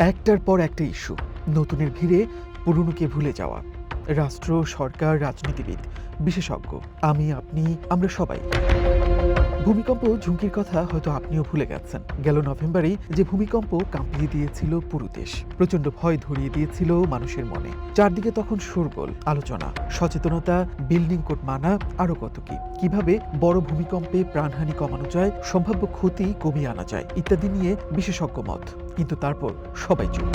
একটার পর একটা ইস্যু, নতুনের ভিড়ে পুরনোকে ভুলে যাওয়া। রাষ্ট্র, সরকার, রাজনীতিবিদ, বিশেষজ্ঞ, আমি, আপনি, আমরা সবাই। ভূমিকম্প ঝুঁকির কথা হয়তো আপনিও ভুলে গেছেন। গেল নভেম্বরেই যে ভূমিকম্প কাঁপিয়ে দিয়েছিল পুরো দেশ প্রচণ্ড ভয় ধরিয়ে দিয়েছিল মানুষের মনে। চারদিকে তখন শোরগোল, আলোচনা, সচেতনতা, বিল্ডিং কোড মানা আরও কত কি? কীভাবে বড় ভূমিকম্পে প্রাণহানি কমানো যায়, সম্ভাব্য ক্ষতি কমিয়ে আনা যায়, ইত্যাদি নিয়ে বিশেষজ্ঞ মত। কিন্তু তারপর সবাই চুপ।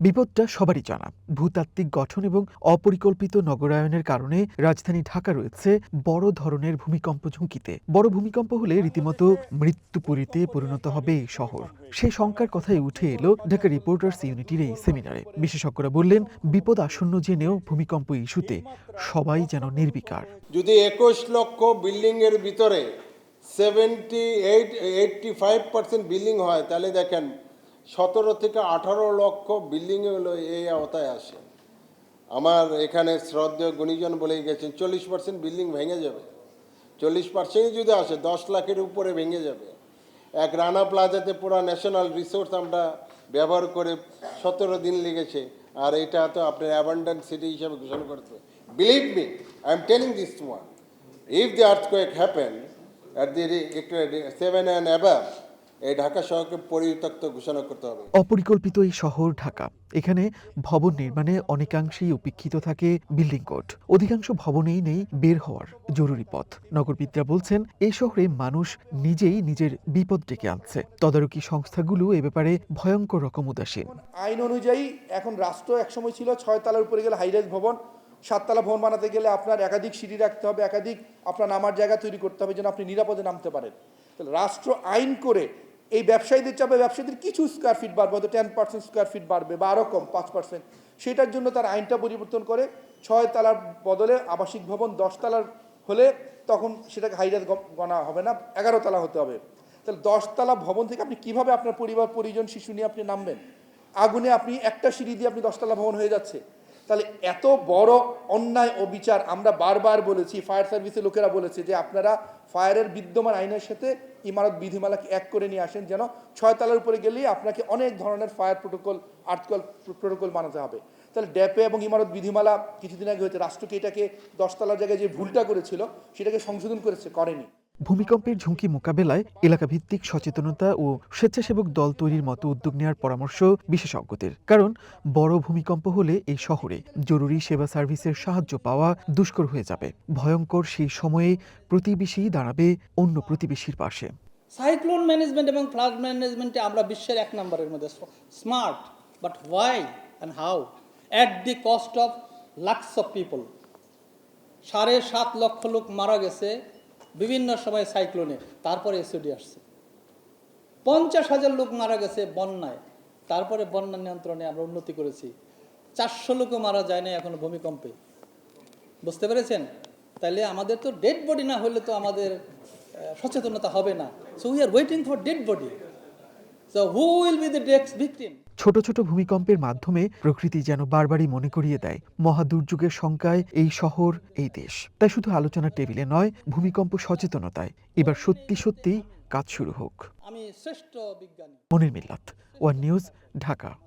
বিপদটা সবারই জানা ভূতাত্ত্বিক গঠন এবং অপরিকল্পিত নগরায়নের কারণে রাজধানী ঢাকা রয়েছে বড় ধরনের ভূমিকম্প ঝুঁকিতে। বড় ভূমিকম্প হলে রীতিমতো মৃত্যুপুরীতে পরিণত হবে এই শহর। সেই শঙ্কার কথাই উঠে এলো ঢাকা রিপোর্টার্স ইউনিটির এই সেমিনারে। বিশেষজ্ঞরা বললেন, বিপদ আসন্ন জেনেও ভূমিকম্প ইস্যুতে সবাই যেন নির্বিকার। যদি একুশ লক্ষ বিল্ডিংয়ের ভিতরে seventy eight eighty five percent building হয়, তাহলে দেখেন সতেরো থেকে আঠারো লক্ষ বিল্ডিং হলো এই আওতায় আসে। আমার এখানে শ্রদ্ধেয় গুণীজন বলেই গেছেন, চল্লিশ পার্সেন্ট বিল্ডিং ভেঙে যাবে। চল্লিশ পার্সেন্ট যদি আসে, দশ লাখের উপরে ভেঙে যাবে। এক রানা প্লাজাতে পুরো ন্যাশনাল রিসোর্স আমরা ব্যবহার করে সতেরো দিন লেগেছে, আর এটা তো আপনার অ্যাবান্ডেন্ট সিটি হিসাবে ঘোষণা করতে believe me I am telling this one if the earthquake happen at the seven and above এই ঢাকা শহরকে পরিত্যক্ত ঘোষণা করতে হবে। অপরিকল্পিত এই শহর ঢাকা এখানে ভবন নির্মাণে অনেকাংশেই উপেক্ষিত থাকে বিল্ডিং কোড। অধিকাংশ ভবনেই নেই বের হওয়ার জরুরি পথ। নগরবিদরা বলছেন এই শহরে মানুষ নিজেই নিজের বিপদ ডেকে আনছে। তদারকি সংস্থাগুলো এ ব্যাপারে ভয়ঙ্কর রকম উদাসীন। আইন অনুযায়ী এখন রাষ্ট্র একসময় ছিল ছয় তলার উপরে গেলে হাইরাইজ ভবন সাততলা ভবন বানাতে গেলে আপনার একাধিক সিঁড়ি রাখতে হবে, একাধিক আপনার নামার জায়গা তৈরি করতে হবে যেন আপনি নিরাপদে নামতে পারেন। তাহলে রাষ্ট্র আইন করে এই ব্যবসায়ীদের চাপে ব্যবসায়ীদের কিছু স্কোয়ার ফিট বাড়বে, হয়তো টেন পার্সেন্ট স্কোয়ার ফিট বাড়বে বা আরও কম, পাঁচ পার্সেন্ট সেটার জন্য তার আইনটা পরিবর্তন করে ছয় তলার বদলে আবাসিক ভবন দশ তলার হলে তখন সেটাকে হাইরাইজ গণা হবে না, এগারো তলা হতে হবে। তাহলে দশতলা ভবন থেকে আপনি কীভাবে আপনার পরিবার, পরিজন, শিশু নিয়ে আপনি নামবেন? আগুনে আপনি একটা সিঁড়ি দিয়ে আপনি দশতলা ভবন হয়ে যাচ্ছে। তাহলে এত বড় অন্যায় ও বিচার আমরা বারবার বলেছি, ফায়ার সার্ভিসের লোকেরা বলেছে যে আপনারা ফায়ারের বিদ্যমান আইনের সাথে ইমারত বিধিমালাকে এক করে নিয়ে আসেন যেন ছয় তলার উপরে গেলেই আপনাকে অনেক ধরনের ফায়ার প্রোটোকল আর্টকল প্রোটোকল বানাতে হবে। তাহলে ড্যাপে এবং ইমারত বিধিমালা কিছুদিন আগে হয়েছে, রাষ্ট্রকে এটাকে দশতলার জায়গায় যে ভুলটা করেছিল, সেটাকে সংশোধন করেছে, করেনি। ভূমিকম্পের ঝুঁকি মোকাবেলায় এলাকাভিত্তিক সচেতনতা ও স্বেচ্ছাসেবক দল তৈরির মতো উদ্যোগ নেওয়ার পরামর্শ বিশেষজ্ঞদের। কারণ, বড় ভূমিকম্প হলে এই শহরে জরুরি সেবা সার্ভিসের সাহায্য পাওয়া দুষ্কর হয়ে যাবে। ভয়ঙ্কর সেই সময়ে প্রতিবেশী দাঁড়াবে অন্য প্রতিবেশীর পাশে। সাইক্লোন ম্যানেজমেন্ট এবং ফ্লাড ম্যানেজমেন্টে আমরা বিশ্বের এক নম্বরের মধ্যে smart but why and how at the cost of lakhs of people সাড়ে সাত লক্ষ লোক মারা গেছে বিভিন্ন সময় সাইক্লোনে, তারপরে এসিডি আসছে। পঞ্চাশ হাজার লোক মারা গেছে বন্যায়। তারপরে বন্যা নিয়ন্ত্রণে আমরা উন্নতি করেছি। চারশো লোকও মারা যায় না এখনও ভূমিকম্পে। বুঝতে পেরেছেন? তাহলে আমাদের তো ডেড বডি না হলে তো আমাদের সচেতনতা হবে না। So we are waiting for dead body ছোট ছোট ভূমিকম্পের মাধ্যমে প্রকৃতি যেন বারবারই মনে করিয়ে দেয় মহা দুর্যোগের শঙ্কায় এই শহর এই দেশ। তাই শুধু আলোচনার টেবিলে নয় ভূমিকম্প সচেতনতায়। এবার সত্যি সত্যি কাজ শুরু হোক। আমি শ্রেষ্ঠ বিজ্ঞানী। মনির মিল্লাত ওয়ান নিউজ ঢাকা।